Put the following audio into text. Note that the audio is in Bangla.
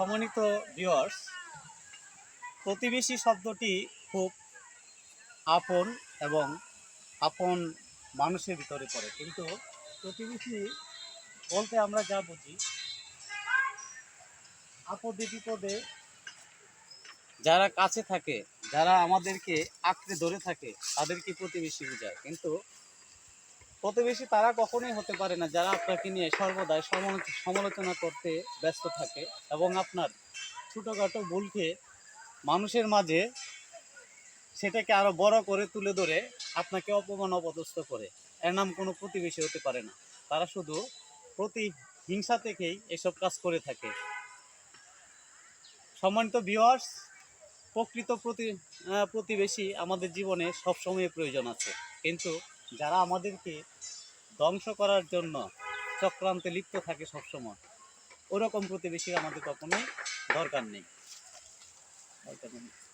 সম্মানিত ভিউয়ার্স প্রতিবেশী শব্দটি খুব আপন এবং আপন মানুষের ভিতরে পড়ে। কিন্তু প্রতিবেশী বলতে আমরা যা বুঝি, আপদে বিপদে যারা কাছে থাকে, যারা আমাদেরকে আঁকড়ে ধরে থাকে, তাদেরকে প্রতিবেশী বোঝায়। কিন্তু প্রতিবেশী তারা কখনোই হতে পারে না যারা আপনাকে নিয়ে সর্বদাই সমালোচ- সমালোচনা করতে ব্যস্ত থাকে এবং আপনার ছোটোখাটো ভুলকে মানুষের মাঝে সেটাকে আরও বড় করে তুলে ধরে আপনাকে অপমান অপদস্থ করে। এর নাম কোনো প্রতিবেশী হতে পারে না। তারা শুধু প্রতি হিংসা থেকেই এসব কাজ করে থাকে। সম্মানিত ভিউয়ার্স প্রকৃত প্রতি প্রতিবেশী আমাদের জীবনে সবসময় প্রয়োজন আছে। কিন্তু যারা আমাদেরকে ধ্বংস করার জন্য চক্রান্তে লিপ্ত থাকে সবসময়, ওরকম প্রতিবেশী আমাদের কখনোই দরকার নেই দরকার নেই।